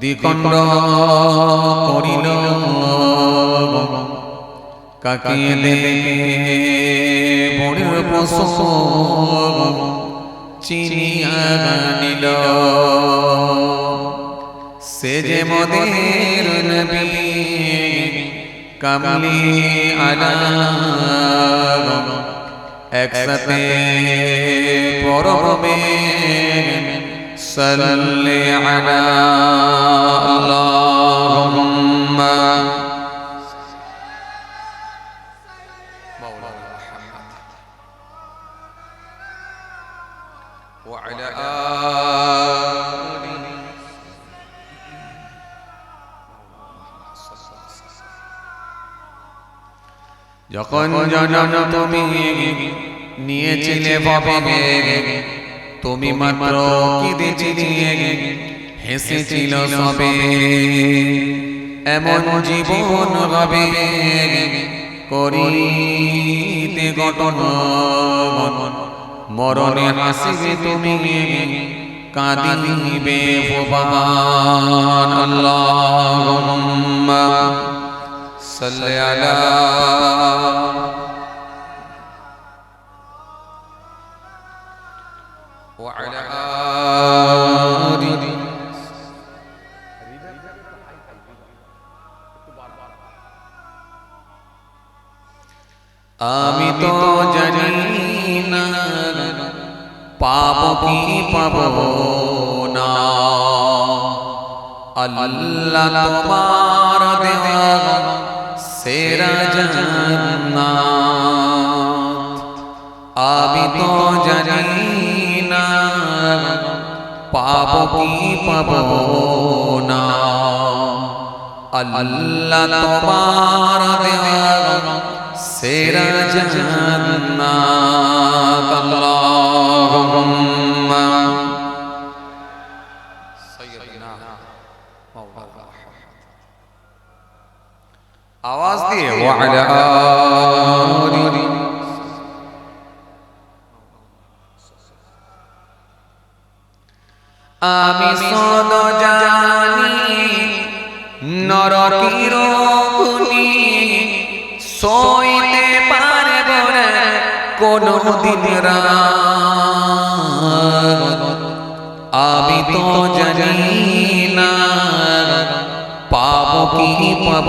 দ্বিখণ্ড করিল কাকিয়ে বড়ের পশু চিনিয়া নিল সে যে মদের নবী কামলি আলা একসাথে পরমে সাল্লি আলা আল্লাহুম্মা যখন জনম তুমি নিয়েছিলে ভাবে তুমি মাত্র কেঁদেছিলে হেসেছিল সবে। এমন জীবন হবে করিতে গঠন মরণে হাসিবে তুমি কাঁদিবে ভবান আল্লাহুম্মা সাল্লি আলা وعلى آله আমি তো জানি না পাপ কি পাব না আল্লাহ তোমার দেওয়া সেরা জান্নাত। আমি তো জানি না, পাব কি পাব না। আল্লাহ তোমার সেরা জান্নাত। আল্লাহুম্মা ওয়ালা আলিহি আমি সদ জানি নরকির গুনি সইতে পারব না কোনো দিন আমি তো জানি না, পাব কি পাব।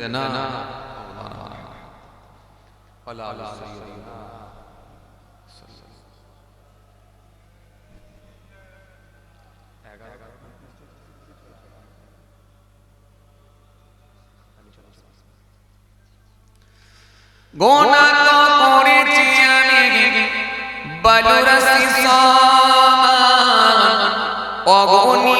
সাইয়্যিদানা মাওলানা ওয়ালা আলি সাইয়্যিদিনা গোনা তো করেছি আমি বালুরাসি সমান অগণিত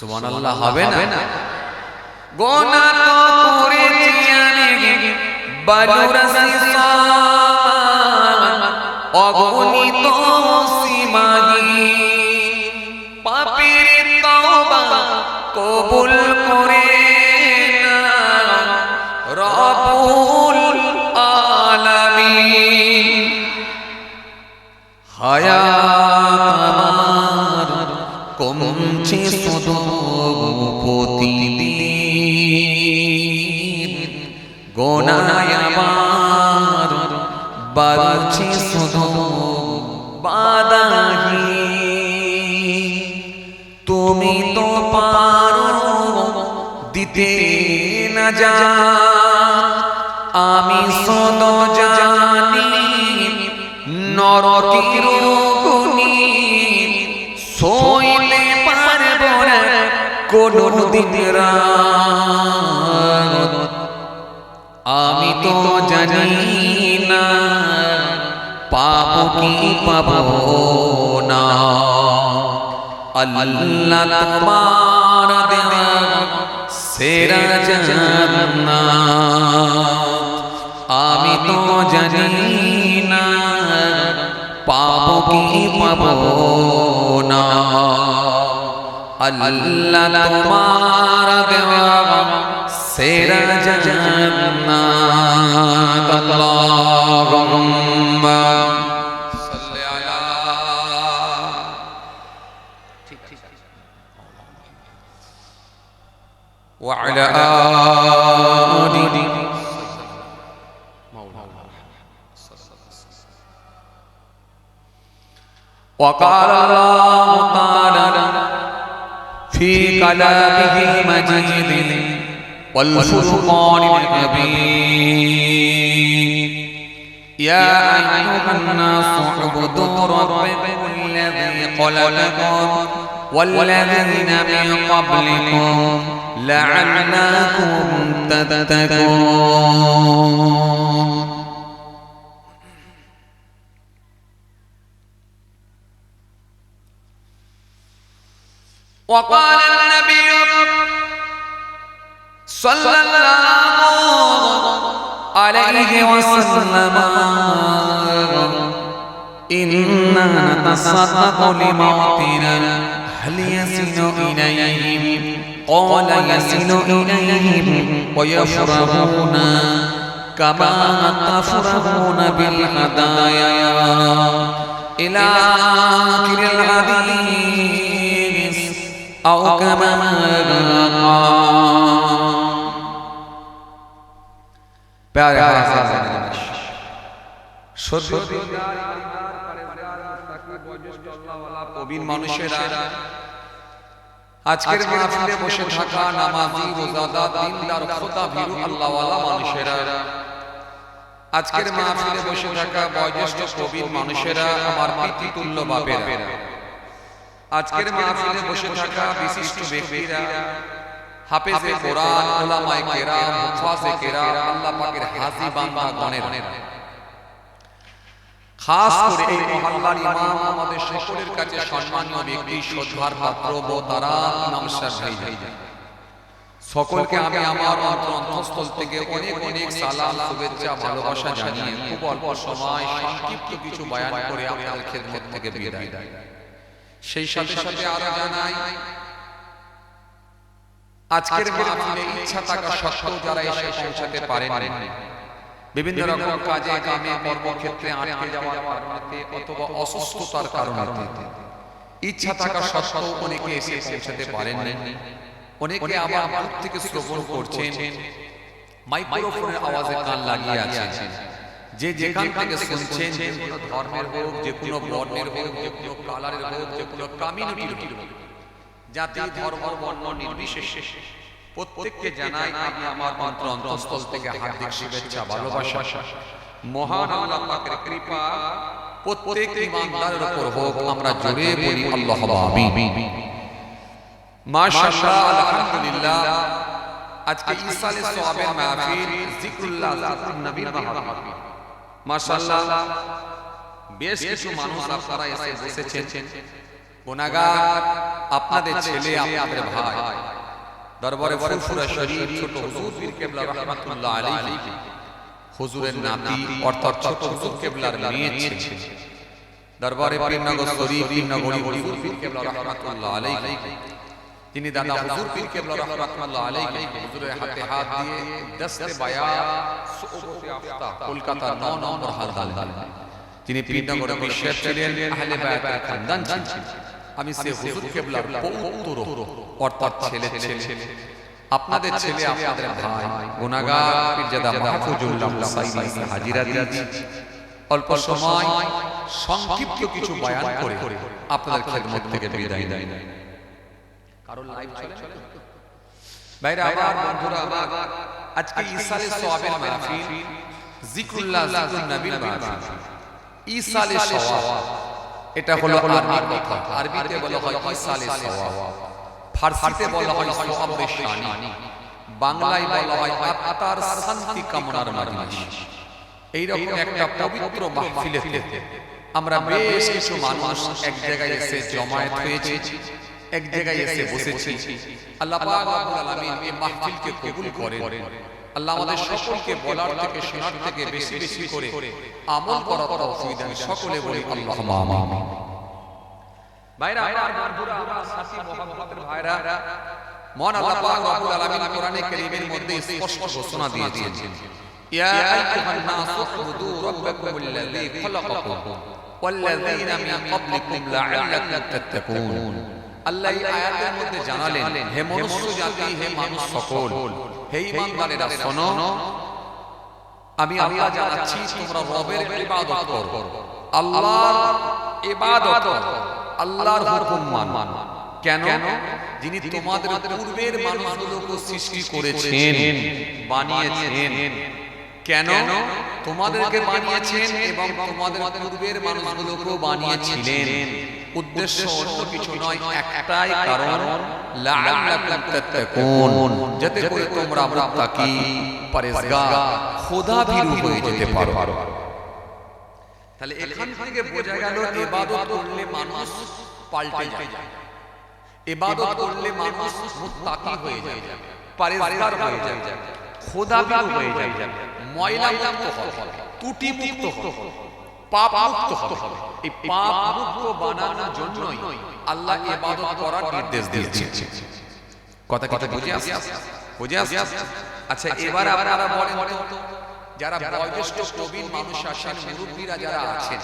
একটু সুবহানাল্লাহ হবে না। গোনা তো করেছি আমি বালুরাসি অগণিত সীমাহি পাপের তওবা কবুল পারো দিতে না যা আমি শুধু জানি নরকের গুনি সইলে পারব না কোনো দিন রাত আমি তো জানি না পাবো কি পাবো না আল্লাহ তোমার দেওয়া সেরা আমি তো জানি না, পাবো কি পাবো না। আল্লাহ তোমার দেওয়া সেরা জান্নাত। আল্লাহুম্মা وقال الله تعالى في كلامه المجيد والفرقان الحميد يا أيها الناس اعبدوا ربكم الذي خلقكم والذين من قبلكم لعلكم تتقون. وقال النبي صلى الله عليه وسلم إنا نتصدق لموتنا. هل يصل إليهم قال يصل إليهم ويشربون كما تشربون بالهدايا إلى آخر الحديث أو كما پیارے سرور প্রবীণ মানুষেরা আজকের মাহফিলে বসে থাকা নামাজি রোজাদার দিনদার খোদা ভীরু আল্লাহওয়ালা মানুষেরা। আজকের মাহফিলে বসে থাকা বয়োজ্যেষ্ঠ প্রবীণ মানুষেরা আমার পিতৃতুল্য বাপেরা। আজকের মাহফিলে বসে থাকা বিশিষ্ট ব্যক্তিরা। হাফেজে কোরআন ওলামায়ে কেরাম মুফাসে কেরাম আল্লাহ পাকের হাজী বান্দা গণের। খাস করে এই মহল্লার ইমাম আমাদের সকলের কাছে সম্মানীয় ব্যক্তি শ্রদ্ধার পাত্র ও তারা ইমাম সাহেব সকলকে আমি আমার অন্তঃস্থল থেকে অনেক অনেক সালাম শুভেচ্ছা ভালোবাসা জানিয়ে খুব অল্প সময় সংক্ষিপ্ত কিছু বয়ান করে আপনাদের খেদমত থেকে বিদায় সেই সাথে সাথে আরও জানাই আজকের মাহফিলে ইচ্ছা থাকা সত্ত্বেও যারা এসে পৌঁছাতে পারেন বিভিন্ন রকম কাজে কামে কর্মক্ষেত্রে আটকে যাওয়ার কারণে অথবা অসুস্থতার কারণে ইচ্ছা থাকা সত্ত্বেও অনেকে এসে পৌঁছাতে পারেন অনেকে আবার দূর থেকে শ্রবণ করছেন। মাইক্রোফোনের আওয়াজে কান লাগিয়ে আছেন। যে যেখান থেকে শুনছেন যে কোনো ধর্মের হোক যে কোনো বর্ণের হোক যে কোনো কালারের হোক যে কোনো কমিউনিটির হোক। জাতি ধর্ম বর্ণ নির্বিশেষে। প্রত্যেককে জানাই আমি আমার মন্ত্র অন্তঃস্থল থেকে হার্দিক শুভেচ্ছা ভালোবাসা মহান আল্লাহ পাকের কৃপা প্রত্যেক ইমানদারের উপর হোক আমরা জোরে বলি আল্লাহ আমিন। মাশাআল্লাহ আলহামদুলিল্লাহ। আজকে ইসালে সওয়াবের মাহফিল জিকরুল্লাহ জিকরুন নবীর মাহফিল। মাশাআল্লাহ বেশ কিছু মানুষ আপনারা এসে বসেছেন। গুনাহগার আপনাদের ছেলে আপনাদের ভাই। দরবারে ফুরফুরা শরীফ ছোট হুজুর পীর কেবলা রাহমাতুল্লাহ আলাইহি। হুজুরের নাতি অর্থাৎ ছোট হুজুর কেবলার মেয়ে ছিল। দরবারে পীরনগর শরীফ পীরনগরী হুজুর পীর কেবলা রাহমাতুল্লাহ আলাইহি। তিনি দাদা হুজুর পীর কেবলা রাহমাতুল্লাহ আলাইহি। হুজুরের হাতে হাত দিয়ে দস্তে বায়া সুবতে আফতা কলকাতা 9 নম্বর হালদাল তিনি পীরনগর বিশ্বের ছিলেন আহলে বায়াতের খানদান ছিলেন। আমি সে হুজুর কেবলার পৌত্র অর্থাৎ ছেলে ছেলে আপনাদের ছেলে আপনাদের ভাই গুনাহগার পীরজাদা মাহফুজুল্লাহ মুসাইদি হাজিরা দিয়েছি অল্প সময় সংক্ষিপ্ত কিছু বয়ান করে আপনাদের খেদমত থেকে বিদায় দেয় কারণ লাইভ চলে বাইরে আমার বন্ধুরা আমার আজকে ইসালে সওয়াবের মাহফিল। জিকরুল্লাহ জিকরুন নবীর মাহফিল। ইসালে সওয়াব এটা হলো আরবি কথা। আরবিতে বলা হয় ইসালে সওয়াব। ফারসিতে বলা হয় সওয়াবে শানি। বাংলায় বলা হয় আত্মার শান্তি কামনার মজলিস এইরকম একটা পবিত্র মাহফিলেতে আমরা বেশ কিছু মানুষ এক জায়গায় এসে জমায়েত হয়েছে এক জায়গায় এসে বসেছি। আল্লাহ পাক রব্বুল আলামিন এই মাহফিলকে কবুল করেন। আল্লাহ আমাদের সকলকে বলার থেকে শোনার থেকে বেশি বেশি করে আমল করার তৌফিক দেন সকলে বলি আল্লাহুম্মা আমিন ভাইরা আমার বন্ধুরা আমার সাথী মহব্বতের ভাইরা মহান আল্লাহ পাক রব্বুল আলামিন কোরআনে কারীমের মধ্যে স্পষ্ট ঘোষণা দিয়েছেন। ইয়া আইয়ুহান নাসু উবুদু রাব্বাকুম আল্লাযী খালাকাকুম। আল্লাহ এই আয়াতের মধ্যে জানালেন হে মনুষ্য জাতি হে মানুষ সকল। হে ঈমানদারেরা শোনো। আমি আল্লাহ জানাচ্ছি তোমরা রবের ইবাদত করো। আল্লাহর ইবাদত করো। আল্লাহর হুকুম মান। কেন? যিনি তোমাদের পূর্বের মানুষগুলোকে সৃষ্টি করেছেন। বানিয়েছেন। কেন? তোমাদেরকে বানিয়েছেন এবং তোমাদের পূর্বের মানুষগুলোকে বানিয়েছিলেন। উদ্দেশ্য অন্য কিছু নয় একটাই কারণ লাআল্লাকুম তাত্তাকুন যাতে করে তোমরা মুত্তাকি পরেজগার খোদা ভীরু হয়ে যেতে পারো। তাহলে এখান থেকে বোঝা গেল ইবাদত করলে মানুষ পাল্টে যায়। ইবাদত করলে মানুষ মুত্তাকি হয়ে যায় পরেজগার হয়ে যায় খোদা ভীরু হয়ে যায় ময়লা মুক্ত হবে ত্রুটি মুক্ত হবে। পাপ মুক্ত হবে। এই পাপ মুক্ত বানানোর জন্যই আল্লাহ ইবাদত করার নির্দেশ দিয়েছে কথা কথা বুঝে আসছে? বুঝে আসছে? আচ্ছা এবার আপনারা বলেন তো যারা বয়োজ্যেষ্ঠ প্রবীণ মানুষ আছেন মুরব্বীরা যারা আছেন।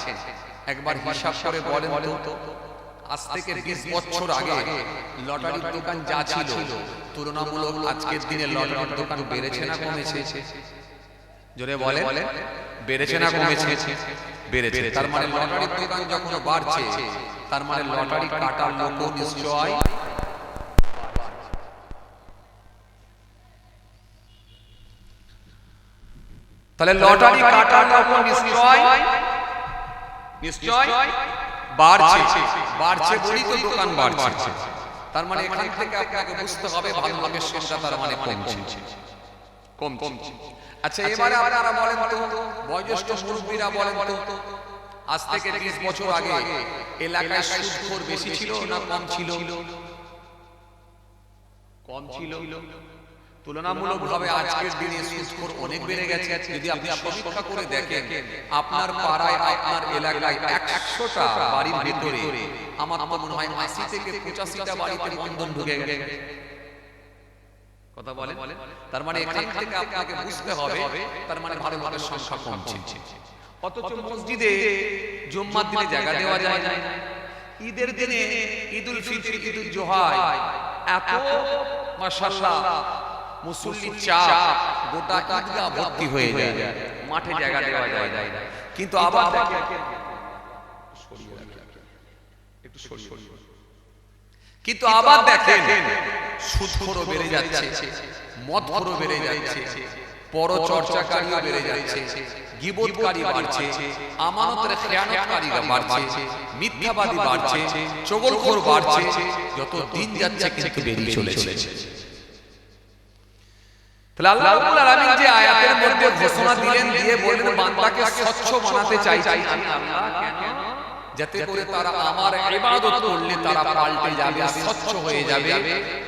একবার হিসাব করে বলেন তো আজ থেকে বিশ বছর আগে লটারির দোকান যা ছিল তুলনামূলক আজকের দিনে লটারির দোকান বেড়েছে না কমেছে? জোরে বলে বেড়েছে না কমেছে? বেড়েছে। তার মানে লটারির দোকান যখন বাড়ছে তার মানে লটারি কাটার লোক নিশ্চয় তাহলে লটারি কাটার লোক নিশ্চয় নিশ্চয় বাড়ছে। বাড়ছে। বলি তো দোকান বাড়ছে। তার মানে এখান থেকে আপনাকে বুঝতে হবে ভালো লোকের সংখ্যা তার মানে কমছে। কমছে। আচ্ছা এবারে আপনারা বলেন তো বয়োজ্যেষ্ঠ মুরব্বীরা বলেন তো আজ থেকে ত্রিশ বছর আগে এলাকায় সুদখোর বেশি ছিল না কম ছিল? কম ছিল? তুলনামূলক ভাবে আজকের দিনে সুদখোর অনেক বেড়ে গেছে। যদি আপনি সমীক্ষা করে দেখেন আপনার পাড়ায় আপনার এলাকায় একশোটা বাড়ির ভেতরে আমার তো মনে হয় আশি থেকে পঁচাশিটা বাড়িতে বন্ধন ঢুকে গেছে। কথা বলে তার মানে এখান থেকে আপনাকে বুঝতে হবে তার মানে ভালো ভালো সংখ্যা কমছে। অথচ মসজিদে জুম্মার দিনে জায়গা দেওয়া যায় না। ঈদের দিনে ঈদুল ফিতর ঈদুল জোহায় এত মাশাআল্লাহ মুসল্লি চাপ গোটা ঈদগাহ ভর্তি হয়ে যায়। মাঠে জায়গা দেওয়া যায় না। কিন্তু আবার একটু সরিয়ে কিন্তু আবার দেখেন সুদখোরও বেড়ে যাচ্ছে মদখোরও বেড়ে যাচ্ছে পরচর্চাকারীও বেড়ে যাচ্ছে গিবতকারী বাড়ছে আমানতের খেয়ানতকারীরা বাড়ছে মিথ্যাবাদী বাড়ছে চগলখোর বাড়ছে যত দিন যাচ্ছে কিন্তু বেরিয়ে চলেছে। তাহলে আল্লাহ রাব্বুল আলামিন যে আয়াতের মধ্যে ঘোষণা দিলেন দিয়ে বললেন বান্দাকে স্বচ্ছ বানাতে চাই আমি আল্লাহ কেন যাতে করে তারা আমার ইবাদত করলে তারা পাল্টে যাবে স্বচ্ছ হয়ে যাবে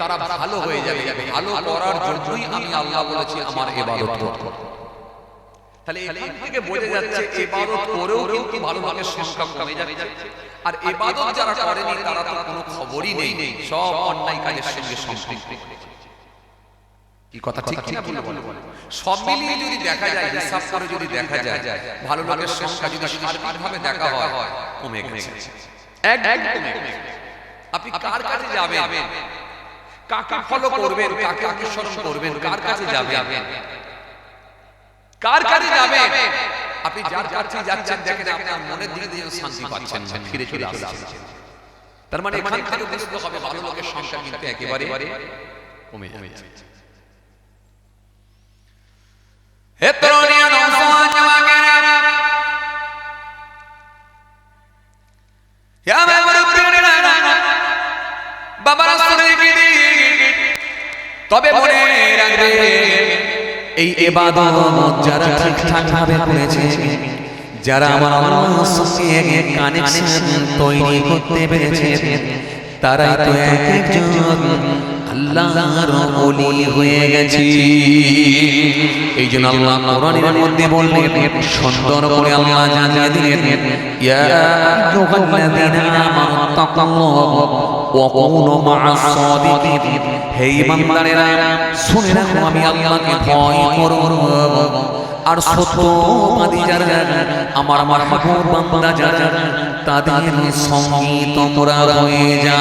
তারা ভালো হয়ে যাবে ভালো করার জন্যই আমি আল্লাহ বলেছি আমার ইবাদত করো। তাহলে এখান থেকে বোঝা যাচ্ছে ইবাদত করেও কিন্তু ভালো লোকের সংখ্যা কমে যাচ্ছে। আর ইবাদত যারা করেনি তারা তো কোনো খবরই নেই সব অন্যায় কাজের সঙ্গে সম্পৃক্ত। কি কথা ঠিক কিনা বলে সব মিলিয়ে যদি দেখা যায় হিসাব করে যদি দেখা যায় ভালো লোকের সংখ্যা যদি সার্বিকভাবে দেখা হয় কমে গেছে। একদম কমে গেছে। আপনি কার কাছে যাবেন? কাকে ফলো করবেন? কাকে অনুসরণ করবেন? কার কাছে যাবেন? কার কাছে যাবেন? আপনি যার কাছে যাচ্ছেন দেখেন আপনার মনের দিকে দিয়ে শান্তি পাচ্ছেন ফিরে চলে আসছেন তার মানে এখান থেকে বুঝতে হবে ভালো লোকের সংখ্যা কিন্তু একেবারে কমে যাচ্ছে হে তরুণী নৌসওয়ান জওয়াকেরা হে আমার মুরব্বিরা তবে মনে রাখবে এই এবাদত যারা ঠিকঠাক ভাবে করেছে, যারা আমার আল্লাহর সঙ্গে কানেকশন তৈরি করতে পেরেছে, তারাই তো এক একজন আল্লাহর ওলি হয়ে গেছে। এই জন্য আল্লাহ কোরআনের মধ্যে বললেন, সুন্দর করে আল্লাহ জানিয়ে দিলেন, ইয়া আইয়ুহাল্লাযীনা আমানু তাকুল্লাহ ওয়া কুনু মা'আস সাদিকিন। হে ঈমানদারেরা, শুনে রাখো, আমি আল্লাহকে ভয় করব। আর সত্যবাদী যারা আমার মাহবুব বান্দা যারা, তাদের সঙ্গী তোমরা হয়ে যা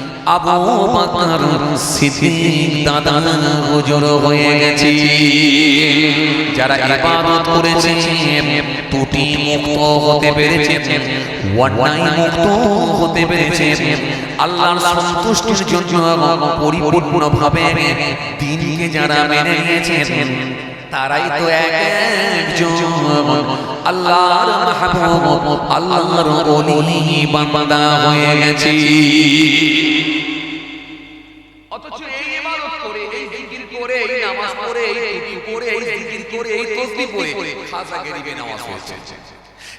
আবু বকর দাদা হুজুর হয়ে গেছে। যারা ইবাদত করেছে, ত্রুটি মুক্ত হতে পেরেছে, অন্যায় মুক্ত হতে পেরেছে। আল্লাহর সন্তুষ্টির জন্য দিনকে যারা মেনে নিয়েছেন তারাই তো একজন আল্লাহর মাহবুব, আল্লাহর ওলি বান্দা হয়ে গেছি। অথচ এই ইবাদত করে, এই জিকির করে, এই নামাজ পড়ে, এই করে এই জিকির করে, এই তসবিহ পড়ে, খাজা গরিবে নামাজ হয়েছে।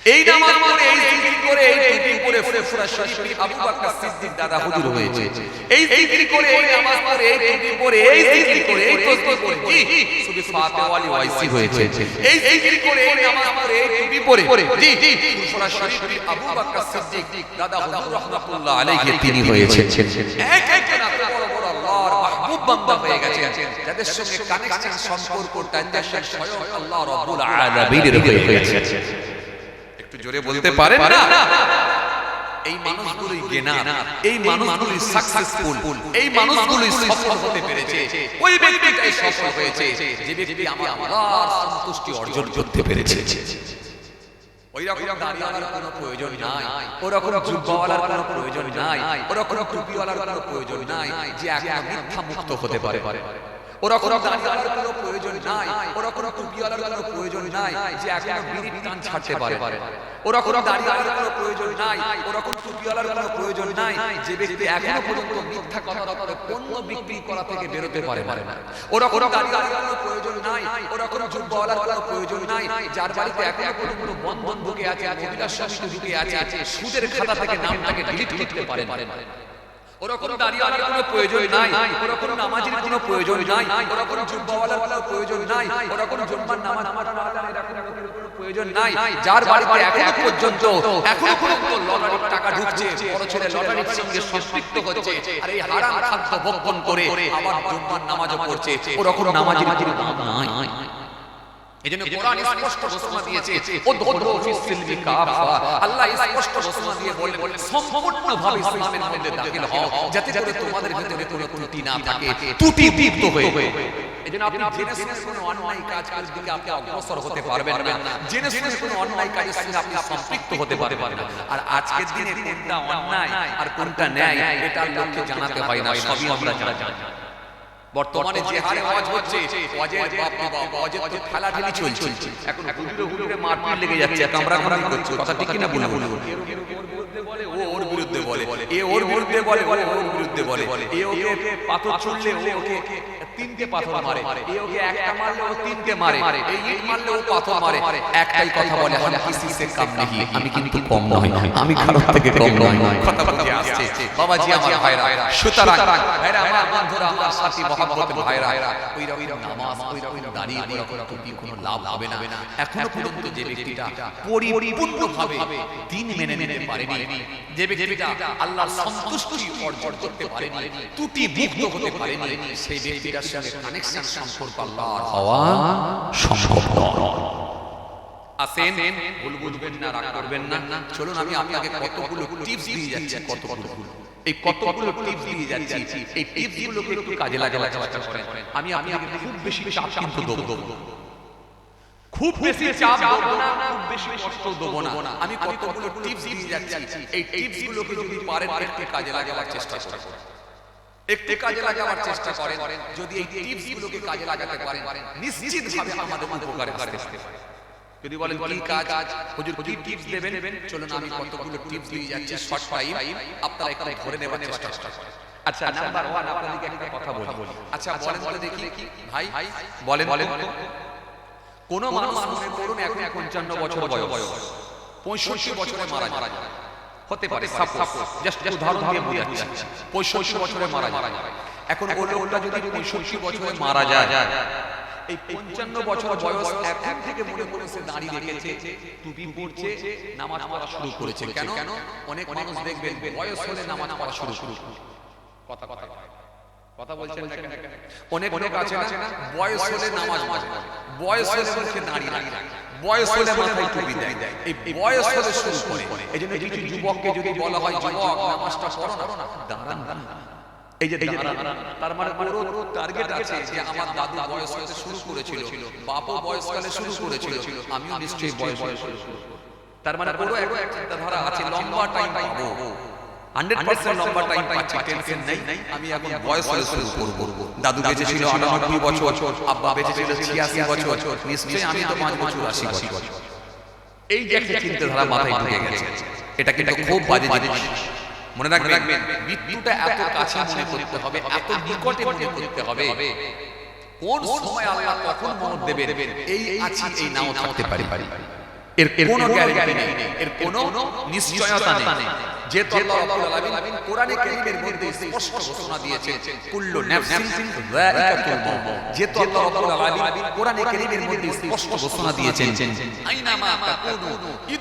এই নামাজ পড়ে এই জিকির করে এই টুপি পড়ে ফুরফুরা শরীফ আবু বকর সিদ্দিক দাদা হুজুর হয়েছে এই জিকির করে এই নামাজ পড়ে এই টুপি পড়ে এই জিকির করে এই তসবিহ জি সুবি ফাতেওয়ালি ওয়াইসি হয়েছে এই জিকির করে এই নামাজ পড়ে এই টুপি পড়ে জি জি ফুরফুরা শরীফ আবু বকর সিদ্দিক দাদা হুজুর রাহমাতুল্লাহ আলাইহি তিনি হয়েছে এক এক বড় বড় আল্লাহর মাহবুব বান্দা হয়ে গেছে যাদের সঙ্গে কানেকশন সম্পর্ক স্বয়ং আল্লাহ রাব্বুল আলামিনের হয়ে গেছে একটু জোরে বলতে পারেন না? এই মানুষগুলোই গেনা এই মানুষগুলোই সাকসেসফুল এই মানুষগুলোই সফল হতে পেরেছে। ওই ব্যক্তিটাই সফল হয়েছে। যে ব্যক্তি আমার সন্তুষ্টি অর্জন করতে পেরেছে। ওই রকম দাড়িওয়ালার কোনো প্রয়োজন নাই। ওরকম জুব্বাওয়ালার কোনো প্রয়োজন নাই। ওরকম টুপিওয়ালার কোনো প্রয়োজন নাই। যে এখন মিথ্যা মুক্ত হতে পারে। ওরকম দাড়িওয়ালার কোনো প্রয়োজন নাই। ওরকম টুপিওয়ালার কোনো প্রয়োজন নাই যে এখন বিড়ির টান ছাড়তে পারে। ওরকম দাড়িওয়ালার কোনো প্রয়োজন নাই। ওরকম টুপিওয়ালার কোনো প্রয়োজন নাই যে ব্যক্তি এখনও পর্যন্ত মিথ্যা কথা বলে পণ্য বিক্রি করা থেকে বেরোতে পারে না। ওরকম দাড়িওয়ালার কোনো প্রয়োজন নাই। ওরকম জুব্বাওয়ালার কোনো প্রয়োজন নাই। যার বাড়িতে এখনও পর্যন্ত বন্ধন ঢুকে আছে মহিলা সমিতি ঢুকে আছে সুদের খাতা থেকে নামটাকে ডিলিট করতে পারে ওরকম দাঁড়িয়েওয়ালার কোনো প্রয়োজন নাই। ওরকম নামাজের কোনো প্রয়োজন নাই। ওরকম জুব্বাওয়ালার কোনো প্রয়োজন নাই। ওরকম জুম্মার নামাজ প্রয়োজন নাই। যার বাড়িতে এখনও পর্যন্ত এখনও পর্যন্ত লটারির টাকা ঢুকছে বড় ছেলে লটারির সঙ্গে সম্পৃক্ত হচ্ছে আর এই হারাম খাদ্য ভক্ষণ করে আবার জুম্মার নামাজও পড়ছে ওরকম নামাজের কোনো দাম নাই। এজন্য কোরআন স্পষ্ট ঘোষণা দিয়েছে উদখুলু ফিস সিলমি কাফা আল্লাহ স্পষ্ট ঘোষণা দিয়ে বললেন সম্পূর্ণভাবে ইসলামের মধ্যে দাখিল হও যাতে করে তোমাদের ভিতরে কোনো ত্রুটি না থাকে ত্রুটি মুক্ত হয়ে এজন্য আপনি জেনে শুনে কোনো অন্যায় কাজ কাজ দিকে আপনি অগ্রসর হতে পারবেন না। জেনে শুনে কোনো অন্যায় কাজের সঙ্গে আপনি সম্পৃক্ত হতে পারবেন না। আর আজকের দিনে কোনটা অন্যায় আর কোনটা ন্যায় এটা আল্লাহকে জানাতে হয় না। সবই আমরা জানি বর্তমানে যে হারে আওয়াজ হচ্ছে ওয়াজের বাপ বাপ ওয়াজের তো ঠেলাঠেলি চলছে। এখন হুজুরে হুজুরে মারপিট লেগে যাচ্ছে কামরা কামরা করছে। কথা ঠিক কিনা বলে বলে ও ওর বিরুদ্ধে বলে। এ ওর বিরুদ্ধে বলে বলে ওর বিরুদ্ধে বলে। এ ওকে পাথর ছুড়লে ও ওকে তিনটে পাথর মারে। এ ওকে একটা মারলে ও তিনটে মারে। এই ইট মারলে ও পাথর মারে। একটাই কথা বলে হাম কিসি সে কাম নেই আমি কিন্তু কম নয়। আমি কারোর থেকে কম নয়। কথা বুঝে আসছে। বাবাজি আমার ভাইরা। সুতরাং ভাইরা আমার বন্ধুরা আমার সাথী মহব্বতের ভাইরা। ওই রকম নামাজ ওই রকম দাঁড়িয়ে ওই রকম টুপি কোনো লাভ হবে না। এখনও পর্যন্ত যে ব্যক্তিটা পরিপূর্ণভাবে দিন মেনে নিতে পারেনি যে ব্যক্তিটা আল্লাহর সন্তুষ্টি অর্জন করতে পারেনি। ত্রুটি মুক্ত হতে পারেনি সেই ব্যক্তিটা সঙ্গে কানেকশন সম্পর্ক আল্লাহর হওয়া সম্ভব নয়। আসেন ভুল বুঝবেন না রাগ করবেন না। চলুন আমি আপনাকে কতগুলো টিপস দিয়ে যাচ্ছি কতগুলো? এই কতগুলো টিপস দিয়ে যাচ্ছি এই টিপস গুলোকে একটু কাজে লাগাবার চেষ্টা করেন। আমি আপনাকে খুব বেশি চাপ কিন্তু দেবো খুব বেশি চাপ দেবো না খুব বেশি কষ্ট দেবো না। আমি কতগুলো টিপস দিয়ে যাচ্ছি এই টিপস গুলোকে যদি পারেন একটু কাজে লাগাবার চেষ্টা করুন। একটু কাজে লাগাবার চেষ্টা করেন। যদি এই টিপস গুলোকে কাজে লাগাতে পারেন নিশ্চিত ভাবে আমাদের উপকারে আসতে পারে। যদি বলেন কি কাজ হুজুর কি টিপস দেবেন? চলুন আমি কতগুলো টিপস দিয়ে যাচ্ছি শর্ট টাইম আপনারা একটু ধরে নেবার চেষ্টা করেন। আচ্ছা নাম্বার 1 আপনাদেরকে একটা কথা বলি। আচ্ছা বলেন বলে দেখি। ভাই বলেন বলেন কোন মানুষ মনে করুন এখন 55 বছর বয়স। 65 বছরে মারা যায়। হতে পারে সাপোজ জাস্ট উদাহরণ দিয়ে বোঝাচ্ছি। 65 বছরে মারা যায়। এখন ওই লোকটা যদি 65 বছরে মারা যায়। এই পঞ্চান্ন বছর বয়স এখন থেকে মনে করে সে দাঁড়িয়ে রেখেছে টুপি পড়ছে নামাজ পড়া শুরু করেছে। কেন? অনেক মানুষ দেখবেন বয়স হলে নামাজ পড়া শুরু শুরু কথা কথা কথা বলছেন না কেন? অনেক অনেক আছে না বয়স হলে নামাজ বয়স হলে দাঁড়িয়ে রাখে। বয়স হলে মাথায় টুপি দেয় এই বয়স হলে শুরু করে এই জন্য কিছু যুবককে যদি বলা হয় যুবক নামাজটা পড়ো না। দাঁড়ান এই যে তার মানে ওর টার্গেট আছে যে আমার দাদু বয়স হতে শুরু করেছিল বাবা বয়সকালে শুরু করেছিল আমিও নিশ্চয়ই বয়স শুরু করব। তার মানে ওরও একটা চিন্তাধারা আছে লম্বা টাইম পাবো। হান্ড্রেড পার্সেন্ট লম্বা টাইম পাচ্ছি টেনশন নেই আমি এখন বয়স হলে শুরু করব। দাদু বেঁচে ছিল আটানব্বই বছর আব্বা বেঁচে ছিল ছিয়াশি বছর নিশ্চয়ই আমি তো পাঁচ বছর আশি বছর। এই যে একটা চিন্তাধারা মাথায় ঢুকে গেছে। এটা কিন্তু খুব বাজে জিনিস। মনে রাখবেন মৃত্যুটা এত কাছে মনে করতে হবে এত নিকটে মনে করতে হবে। কোন সময় আল্লাহ কখন মত দেবেন? এই আছি এই নাও থাকতে পারি। এর কোনো গ্যারান্টি নেই। এর কোনো নিশ্চয়তা নেই। যে তো আল্লাহ রাব্বুল আলামিন কোরআনে কারীমের মধ্যে স্পষ্ট ঘোষণা দিয়েছে কুল্লু নাফসিন যায়িকাতুল মউত যে তো আল্লাহ রাব্বুল আলামিন কোরআনে কারীমের মধ্যে স্পষ্ট ঘোষণা দিয়েছেন। আইনামা তাকুনু।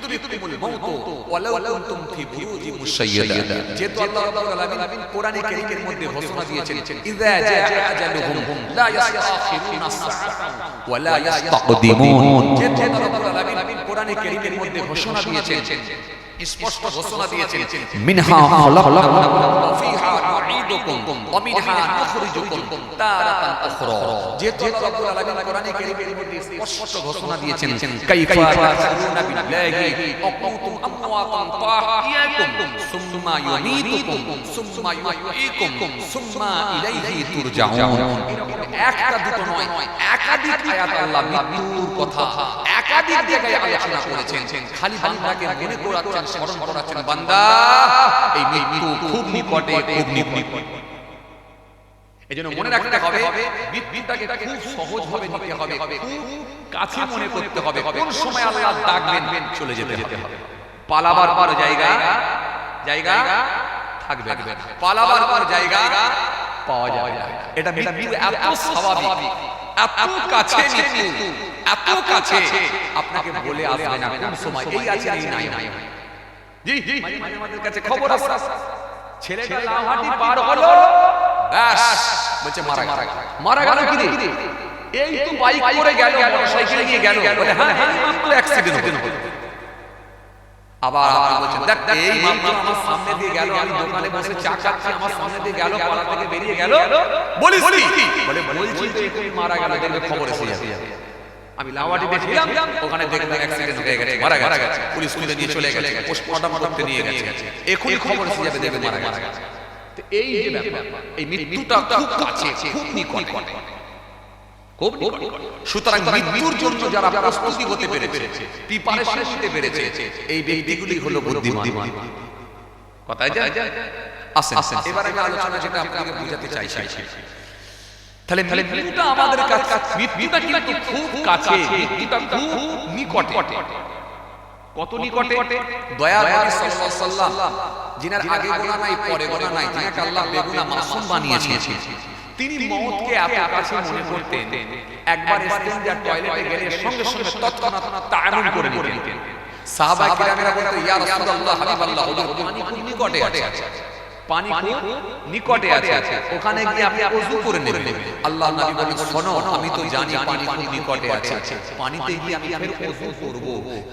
ইদরিকুমুল মাউত ওয়ালাউ কুনতুম ফি বুরুজিন মুশাইয়াদা যে আল্লাহ রাব্বুল আলামিন কোরআনে কারীমের মধ্যে ঘোষণা দিয়েছেন ইযা জাআ আজালুহুম লা ইস্তাখিরুনা সাআতান ওয়ালা ইস্তাকদিমুন যে তো আল্লাহ রাব্বুল আলামিন কোরআনে কারীমের মধ্যে ঘোষণা দিয়েছেন স্পষ্ট ঘোষণা দিয়েছেন। মিনহা খালাকনাকুম ফিহা নুঈদুকুম ওয়া মিনহা নুখরিজুকুম তারাতান উখরা। যেহেতু আল্লাহ রাব্বুল আলামিন কোরআনে কারীমের মধ্যে স্পষ্ট ঘোষণা দিয়েছেন কাইফা তাকুনা বিল্লাহি ওয়া আমওয়াতান তাহিয়াকুম সুম্মা ইউমীতুকুম সুম্মা ইউহয়ীকুম সুম্মা ইলাইহি তুরজাউন। একটা দুটো নয় একাধিক আয়াত আল্লাহ মৃত্যুর কথা একাধিক জায়গায় আলোচনা করেছেন। খালি বান্দাকে মনে করাচ্ছেন স্মরণ করাচ্ছেন বান্দা। এই মৃত্যু খুব নিকটে খুব নিকটে। এজন্য মনে রাখতে হবে মৃত্যুটাকে খুব সহজ ভাবে নিতে হবে কাছে মনে করতে হবে কোন সময় আল্লাহ ডাকবেন চলে যেতে হবে। পালাবার পর জায়গা জায়গা থাকবে। পালাবার পর জায়গা পাওয়া যাবে। এটা মৃত্যু এত স্বাভাবিক। এত কাছে মৃত্যু। এত কাছে আপনাকে বলে আসবে না কোন সময় এই আছে এই নাই নাই জি জি আমাদের কাছে খবর আছে ছেলেটা লাহাটি পার হলো ব্যাস বলছে মারা গেল মারা গেল কি রে এই তো বাইক করে গেল মোটরসাইকেল নিয়ে গেল বলে হ্যাঁ হ্যাঁ মাত্র অ্যাক্সিডেন্ট হলো আবার আবার বলছেন দেখ এই আমার সামনে দিয়ে গেল আমি দোকানে বসে চা খাচ্ছি আমার সামনে দিয়ে গেল পাড়া থেকে বেরিয়ে গেল বলিস কি বলে বলছি তো মারা গেল দেখবে খবর এসে যাবে আমি লাওয়াটি দেখলাম ওখানে দেখলাম অ্যাক্সিডেন্ট হয়ে গেছে মারা গেছে। পুলিশ তুলে নিয়ে চলে গেছে পোস্টমর্টম করতে নিয়ে গেছে। এখনই খবর এসে যাবে দেখবে মারা গেছে। তো এই যে ব্যাপার এই মৃত্যুটা খুব কাছে খুব নিকটে। খুব সুতরাং মৃত্যুর জন্য যারা প্রস্তুতি হতে পেরেছে প্রিপারেশন নিতে পেরেছে এই ব্যক্তিগুলি হলো বুদ্ধিমান। কথায় যায়? আসেন আসেন। এবার আমি আলোচনা যেটা আপনাকে বোঝাতে চাইছি। তাহলে তাহলে মৃত্যুটা আমাদের কাছে মৃত্যুটা কিন্তু খুব কাছে মৃত্যুটা খুব নিকটে কত নিকটে দয়া নবী সাল্লাল্লাহু আলাইহি যিনার আগে গোনা নাই পরে গোনা নাই যিনাকে আল্লাহ বেগুনা মাসুম বানিয়েছেন তিনি মওতকে এত কাছে মনে করতেন একবার ইস্তেঞ্জার টয়লেটে গেলে সঙ্গে সঙ্গে তৎক্ষণাৎ তায়াম্মুম করে নিতেন সাহাবা কিরামেরা বলতেন ইয়া রাসূলুল্লাহ হাবিবাল্লাহ হুজুর পানি খুব নিকটে আছে পানি খুব নিকটে আছে। ওখানে গিয়ে আপনি ওযু করে নেবেন। আল্লাহ নবী বলেন শোনো আমি তো জানি পানি খুব নিকটে আছে। পানিতে গিয়ে আমি ফের ওযু করব।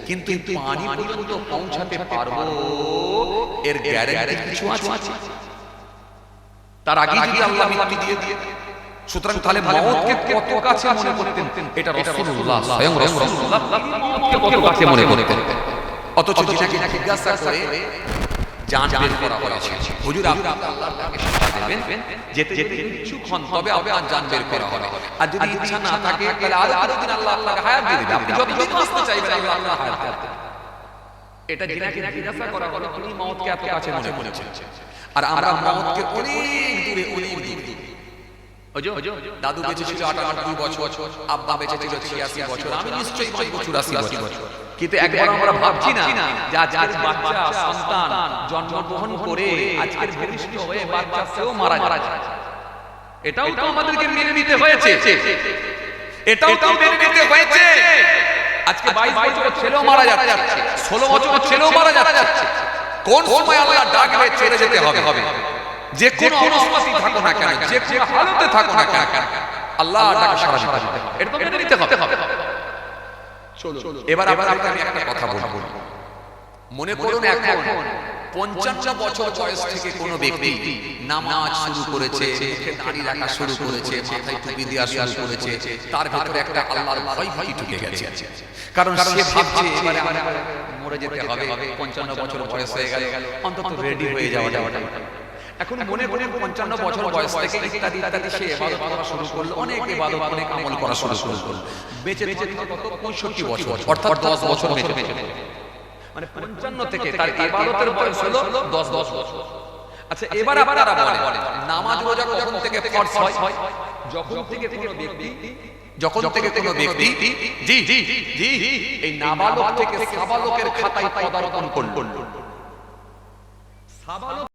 কিন্তু পানি পর্যন্ত পৌঁছাতে পারব? এর গ্যারান্টি কিছু আছে? তার আগে যদি আল্লাহ মৃত্যু দিয়ে দিয়ে সুতরাং তাহলে মওতকে কত কাছে মনে করতেন? এটা রাসূলুল্লাহ স্বয়ং রাসূলুল্লাহ। মওতকে কত কাছে মনে করতেন? অথচ জিজ্ঞাসা করে জান বের করা হয়েছে। হুজুর আপনি আল্লাহর ডাকে সাড়া দেবেন যেতে যেতে ইচ্ছুক হন তবে আপনার জান বের করা হবে। আর যদি ইচ্ছা না থাকে তাহলে আরও আরও দিন আল্লাহ আপনাকে হায়াত দিয়ে দিবে আপনি যতদিন বাঁচতে চাইবেন আল্লাহ আল্লাহ হায়াত দেবে এটা যেটাকে জিজ্ঞাসা করা হলো তুমি মওতকে এত কাছে মনে করেছেন আর আমরা মওতকে অনেক দূরে অনেক দূরে। দাদু বেঁচে ছিল আটানব্বই বছর আব্বা বেঁচে ছিল ছিয়াশি বছর। আমি নিশ্চয়ই বাঁচবো চুরাশি বছর কিন্তু একবার আমরা ভাবছি না যে আজকের বাচ্চা সন্তান জন্মগ্রহণ করে আজকের ভূমিষ্ঠ হয়ে বাচ্চা সেও মারা যায়। এটাও তো আমাদেরকে মেনে নিতে হয়েছে। এটাও তো মেনে নিতে হয়েছে। আজকে বাইশ বছরের ছেলেও মারা যাচ্ছে। ষোলো বছরের ছেলেও মারা যাচ্ছে। কোন সময় আল্লাহ ডাকবে ছেড়ে যেতে হবে। যে কোনো অবস্থাতেই থাকো না কেন যে কোনো হালতে থাকো না কেন আল্লাহ ডাকে সাড়া দিতে হবে এটা তো মেনে নিতে হবে। এবার আবার আমি একটা কথা বলব মনে করুন এখন পঞ্চান্ন বছর বয়স থেকে কোনো ব্যক্তি নামাজ শুরু করেছে দাড়ি রাখা শুরু করেছে মাথায় টুপি দেওয়া শুরু করেছে তার ভেতরে একটা আল্লাহর ভয় ভয় ঢুকে গেছে। কারণ সে ভাবছে এবারে মরে যেতে হবে পঞ্চান্ন বছর বয়স হয়ে গেল অন্তত রেডি হয়ে যাওয়া যাওয়াটা এখন মনে মনে পঞ্চান্ন বছর বয়স থেকে ইত্যাদি ইত্যাদি সে এবাদত করা শুরু করল অনেক এবাদত অনেক আমল করা শুরু করল। বেঁচে বেঁচে কত? পঁয়ষট্টি বছর। অর্থাৎ দশ বছর বেঁচে বেঁচে মানে পঞ্চান্ন থেকে তার ইবাদতের বয়স হলো দশ দশ বছর। আচ্ছা এবার আপনারা বলেন নামাজ রোজা কখন থেকে ফরজ হয়? যখন থেকে কোনো ব্যক্তি যখন থেকে কোনো ব্যক্তি জি জি জি এই নাবালক থেকে সাবালকের খাতায় পদার্পণ করল। সাবালক